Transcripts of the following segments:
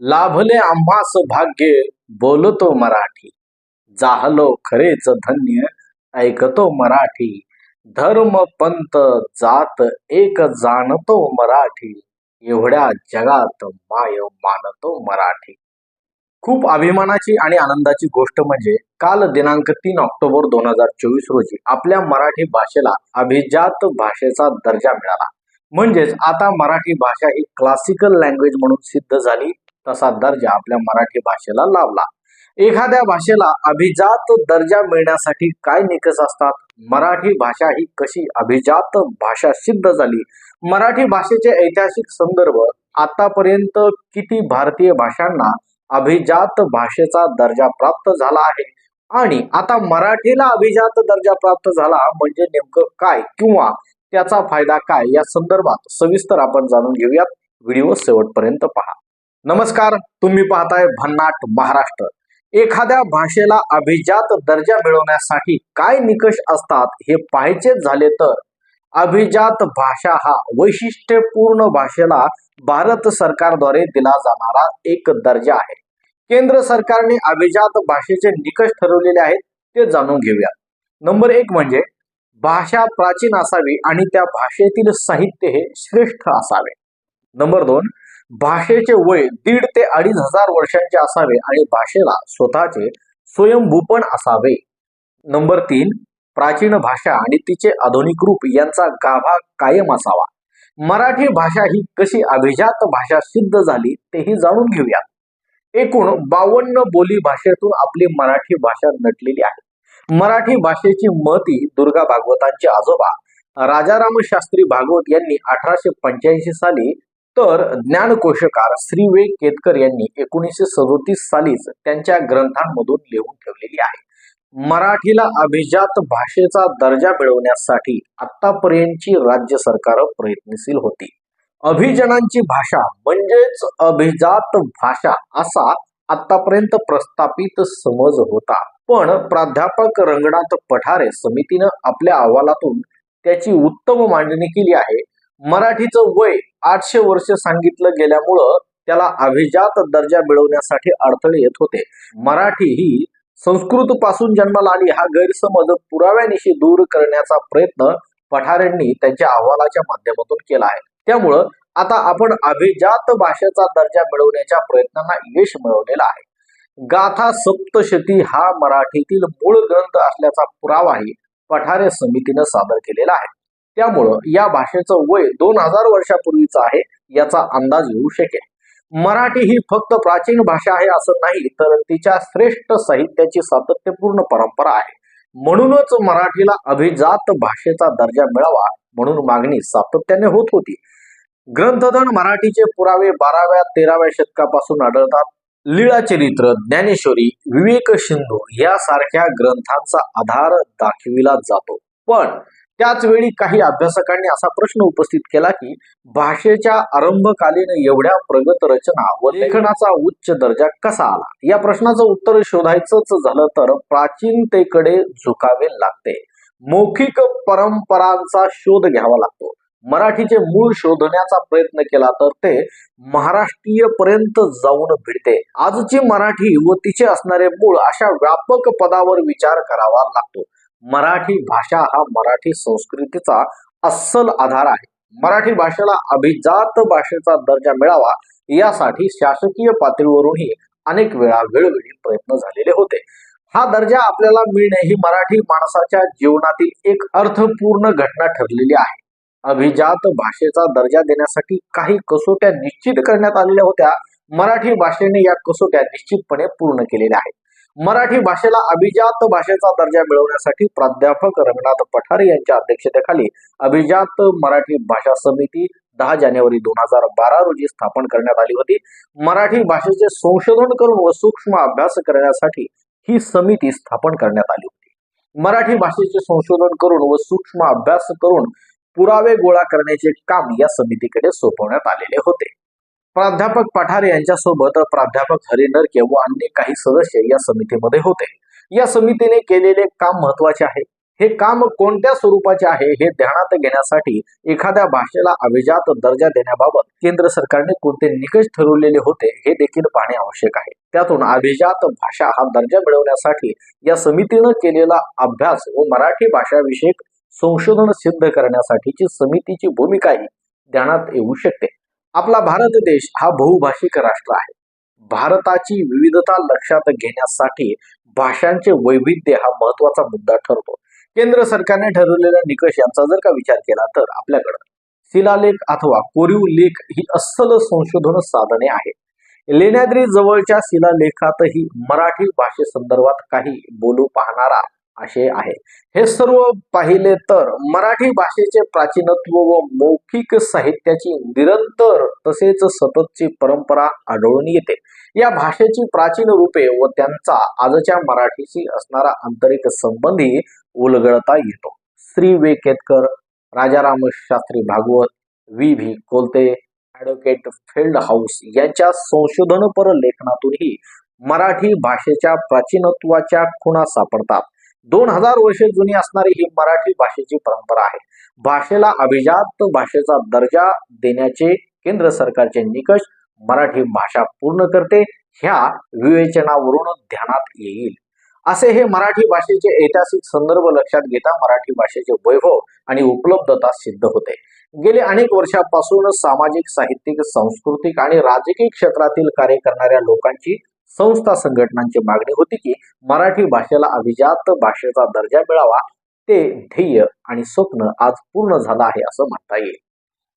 लाभले आम्हास भाग्य बोलतो मराठी. जाहलो खरेच धन्य ऐकतो मराठी. धर्म पंत जात एक जाणतो मराठी. एवढ्या जगात माय मानतो मराठी. खूप अभिमानाची आणि आनंदाची गोष्ट म्हणजे काल दिनांक तीन ऑक्टोबर दोन हजार चोवीस रोजी आपल्या मराठी भाषेला अभिजात भाषेचा दर्जा मिळाला. म्हणजेच आता मराठी भाषा ही क्लासिकल लँग्वेज म्हणून सिद्ध झाली. तसा दर्जा आपल्या मराठी भाषेला लावला एखाद्या भाषेला अभिजात दर्जा मिळण्यासाठी काय निकष असतात? मराठी भाषा ही कशी अभिजात भाषा सिद्ध झाली? मराठी भाषेचे ऐतिहासिक संदर्भ आतापर्यंत किती भारतीय भाषांना अभिजात भाषेचा दर्जा प्राप्त झाला आहे? आणि आता मराठीला अभिजात दर्जा प्राप्त झाला म्हणजे नेमकं काय किंवा त्याचा फायदा काय? या संदर्भात सविस्तर आपण जाणून घेऊयात. व्हिडिओ शेवटपर्यंत पहा. नमस्कार तुम्ही पाहताय भन्नाट महाराष्ट्र. एखाद्या भाषेला अभिजात दर्जा मिळवण्यासाठी काय निकष असतात हे पाहायचेच झाले तर अभिजात भाषा हा वैशिष्ट्यपूर्ण भाषेला भारत सरकारद्वारे दिला जाणारा एक दर्जा आहे. केंद्र सरकारने अभिजात भाषेचे निकष ठरवलेले आहेत ते जाणून घेऊया. नंबर एक म्हणजे भाषा प्राचीन असावी आणि त्या भाषेतील साहित्य हे श्रेष्ठ असावे. नंबर दोन भाषेचे वय दीड ते अडीच हजार वर्षांचे असावे आणि भाषेला स्वतःचे स्वयंभूपण असावे. नंबर तीन प्राचीन भाषा आणि तिचे आधुनिक रूप यांचा गाभा कायम असावा. मराठी भाषा ही कशी अभिजात भाषा सिद्ध झाली तेही जाणून घेऊया एकूण बावन्न बोली भाषेतून आपली मराठी भाषा नटलेली आहे. मराठी भाषेची महती दुर्गा भागवतांचे आजोबा राजाराम शास्त्री भागवत यांनी अठराशे पंच्याऐंशी साली तर ज्ञानकोशकार श्री वे केतकर यांनी एकोणीसशे सदोतीस सालीच त्यांच्या ग्रंथांमधून लिहून ठेवलेली आहे. मराठीला अभिजात भाषेचा दर्जा मिळवण्यासाठी आतापर्यंतची राज्य सरकार प्रयत्नशील होती. अभिजनांची भाषा म्हणजेच अभिजात भाषा असा आतापर्यंत प्रस्थापित समज होता. पण प्राध्यापक रंगनाथ पठारे समितीनं आपल्या अहवालातून त्याची उत्तम मांडणी केली आहे. मराठीचं वय आठशे वर्ष सांगितलं गेल्यामुळं त्याला अभिजात दर्जा मिळवण्यासाठी अडथळे येत होते. मराठी ही संस्कृत पासून जन्माला आली. हा गैरसमज पुराव्यानिशी दूर करण्याचा प्रयत्न पठारेंनी त्यांच्या अहवालाच्या माध्यमातून केला आहे. त्यामुळं आता आपण अभिजात भाषेचा दर्जा मिळवण्याच्या प्रयत्नांना यश मिळवलेलं आहे. गाथा सप्तशती हा मराठीतील मूळ ग्रंथ असल्याचा पुरावाही पठारे समितीनं सादर केलेला आहे. त्यामुळं या भाषेचं वय दोन हजार वर्षापूर्वीचं आहे याचा अंदाज येऊ शकेल. मराठी ही फक्त प्राचीन भाषा आहे असं नाही तर तिच्या श्रेष्ठ साहित्याची सातत्यपूर्ण परंपरा आहे. म्हणूनच मराठीला अभिजात भाषेचा दर्जा मिळावा म्हणून मागणी सातत्याने होत होती. ग्रंथधन मराठीचे पुरावे बाराव्या तेराव्या शतकापासून आढळतात. लीळाचरित्र ज्ञानेश्वरी विवेक सिंधू यासारख्या ग्रंथांचा आधार दाखविला जातो. पण त्याच वेळी काही अभ्यासकांनी असा प्रश्न उपस्थित केला की भाषेच्या आरंभकालीन एवढ्या प्रगत रचना व लेखनाचा उच्च दर्जा कसा आला? या प्रश्नाचं उत्तर शोधायचंच झालं तर प्राचीनतेकडे झुकावे लागते. मौखिक परंपरांचा शोध घ्यावा लागतो. मराठीचे मूळ शोधण्याचा प्रयत्न केला तर ते महाराष्ट्रीय पर्यंत जाऊन भिडते. आजची मराठी व तिचे असणारे मूळ अशा व्यापक पदावर विचार करावा लागतो. मराठी भाषा हा मराठी संस्कृतीचा अस्सल आधार आहे. मराठी भाषेला अभिजात भाषेचा दर्जा मिळावा यासाठी शासकीय पातळीवरूनही अनेक वेळा वेळोवेळी प्रयत्न झालेले होते. हा दर्जा आपल्याला मिळणे ही मराठी माणसाच्या जीवनातील एक अर्थपूर्ण घटना ठरलेली आहे. अभिजात भाषेचा दर्जा देण्यासाठी काही कसोट्या निश्चित करण्यात आलेल्या होत्या मराठी भाषेने या कसोट्या निश्चितपणे पूर्ण केलेल्या आहेत. मराठी भाषेला अभिजात भाषेचा दर्जा मिळवण्यासाठी प्राध्यापक रंगनाथ पठारे यांच्या अध्यक्षतेखाली अभिजात मराठी भाषा समिती दहा जानेवारी दोन हजार बारा रोजी स्थापन करण्यात आली होती. मराठी भाषेचे संशोधन करून व सूक्ष्म अभ्यास करण्यासाठी ही समिती स्थापन करण्यात आली होती. मराठी भाषेचे संशोधन करून व सूक्ष्म अभ्यास करून पुरावे गोळा करण्याचे काम या समितीकडे सोपवण्यात आलेले होते. प्राध्यापक पठारे यांच्यासोबत प्राध्यापक हरी नरके व अन्य काही सदस्य या समितीमध्ये होते. या समितीने केलेले काम महत्त्वाचे आहे. हे काम कोणत्या स्वरूपाचे आहे हे ध्यानात घेण्यासाठी एखाद्या भाषेला अभिजात दर्जा देण्याबाबत केंद्र सरकारने कोणते निकष ठरवलेले होते हे देखील पाहणे आवश्यक आहे. त्यातून अभिजात भाषा हा दर्जा मिळवण्यासाठी या समितीनं केलेला अभ्यास व मराठी भाषाविषयक संशोधन सिद्ध करण्यासाठीची समितीची भूमिकाही ध्यानात येऊ शकते. आपला भारत देश हा बहुभाषिक राष्ट्र आहे. भारताची विविधता लक्षात घेण्यासाठी भाषांचे वैविध्य हा महत्त्वाचा मुद्दा ठरतो. केंद्र सरकारने ठरवलेल्या निकष यांचा जर का विचार केला तर आपल्याकडं शिलालेख अथवा कोरीव लेख ही अस्सल संशोधन साधने आहेत. लेण्याद्री जवळच्या शिलालेखातही मराठी भाषेसंदर्भात काही बोलू पाहणारा आशय आहे. हे सर्व पाहिले तर मराठी भाषेचे प्राचीनत्व व मौखिक साहित्याची निरंतर तसेच सततची परंपरा आढळून येते. या भाषेची प्राचीन रूपे व त्यांचा आजच्या मराठीशी असणारा आंतरिक संबंधी उलगडता येतो. Shri V Ketkar Rajaram Shastri Bhagwat V V Kolte advocate field house यांच्या संशोधनपर लेखनातूनही मराठी भाषेच्या प्राचीनत्वाच्या खुणा सापडतात. दोन हजार वर्षे जुनी असणारी ही मराठी भाषेची परंपरा आहे. भाषेला अभिजात भाषेचा दर्जा देण्याचे केंद्र सरकारचे निकष मराठी भाषा पूर्ण करते ह्या विवेचनावरून ध्यानात येईल. असे हे मराठी भाषेचे ऐतिहासिक संदर्भ लक्षात घेता मराठी भाषेचे वैभव आणि उपलब्धता सिद्ध होते. गेले अनेक वर्षापासून सामाजिक साहित्यिक सांस्कृतिक आणि राजकीय क्षेत्रातील कार्य करणाऱ्या लोकांची संस्था संघटनांची मागणी होती की मराठी भाषेला अभिजात भाषेचा दर्जा मिळावा ते ध्येय आणि स्वप्न आज पूर्ण झालं आहे असं म्हणता येईल.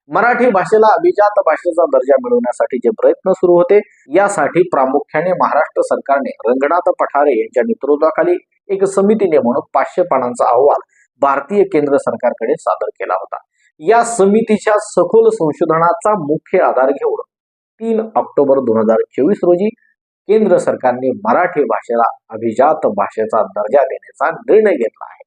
मराठी भाषेला अभिजात भाषेचा दर्जा मिळवण्यासाठी जे प्रयत्न सुरू होते यासाठी प्रामुख्याने महाराष्ट्र सरकारने रंगनाथ पठारे यांच्या नेतृत्वाखाली एक समिती नेमून पाचशे पानांचा अहवाल भारतीय केंद्र सरकारकडे सादर केला होता. या समितीच्या सखोल संशोधनाचा मुख्य आधार घेऊन तीन ऑक्टोबर दोन हजार चोवीस रोजी केंद्र सरकारने मराठी भाषेला अभिजात भाषेचा दर्जा देण्याचा निर्णय घेतला आहे.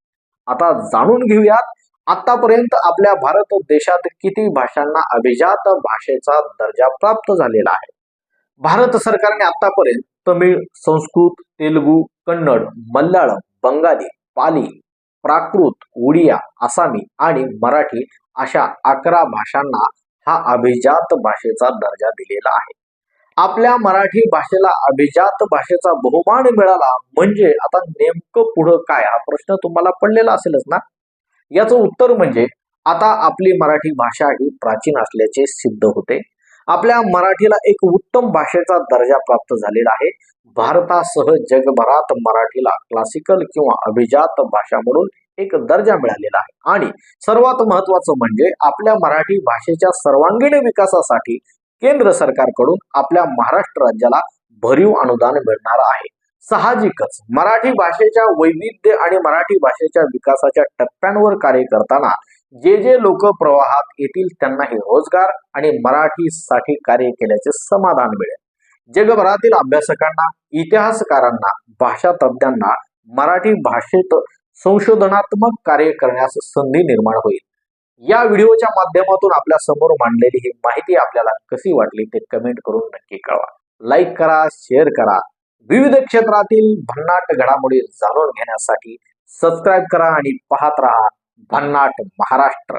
आता जाणून घेऊयात आतापर्यंत आपल्या भारत देशात किती भाषांना अभिजात भाषेचा दर्जा प्राप्त झालेला आहे? भारत सरकारने आतापर्यंत तमिळ संस्कृत तेलुगू कन्नड मल्याळम बंगाली पाली प्राकृत ओडिया आसामी आणि मराठी अशा अकरा भाषांना हा अभिजात भाषेचा दर्जा दिलेला आहे. आपल्या मराठी भाषेला अभिजात भाषेचा बहुमान मिळाला म्हणजे आता नेमकं पुढं काय? हा प्रश्न तुम्हाला पडलेला असेलच ना? याचं उत्तर म्हणजे आता आपली मराठी भाषा ही प्राचीन असल्याचे सिद्ध होते. आपल्या मराठीला एक उत्तम भाषेचा दर्जा प्राप्त झालेला आहे. भारतासह जगभरात मराठीला क्लासिकल किंवा अभिजात भाषा म्हणून एक दर्जा मिळालेला आहे. आणि सर्वात महत्वाचं म्हणजे आपल्या मराठी भाषेच्या सर्वांगीण विकासासाठी केंद्र सरकारकडून आपल्या महाराष्ट्र राज्याला भरीव अनुदान मिळणार आहे. साहजिकच मराठी भाषेच्या वैविध्य आणि मराठी भाषेच्या विकासाच्या टप्प्यांवर कार्य करताना जे जे लोक प्रवाहात येतील त्यांनाही रोजगार आणि मराठीसाठी कार्य केल्याचे समाधान मिळेल. जगभरातील अभ्यासकांना इतिहासकारांना भाषा तज्ज्ञांना मराठी भाषेत संशोधनात्मक कार्य करण्यास संधी निर्माण होईल. या व्हिडिओच्या माध्यमातून आपल्यासमोर मांडलेली ही माहिती आपल्याला कशी वाटली ते कमेंट करून नक्की कळवा. लाईक करा शेअर करा. विविध क्षेत्रातील भन्नाट घडामोडी जाणून घेण्यासाठी सबस्क्राईब करा आणि पाहत राहा भन्नाट महाराष्ट्र.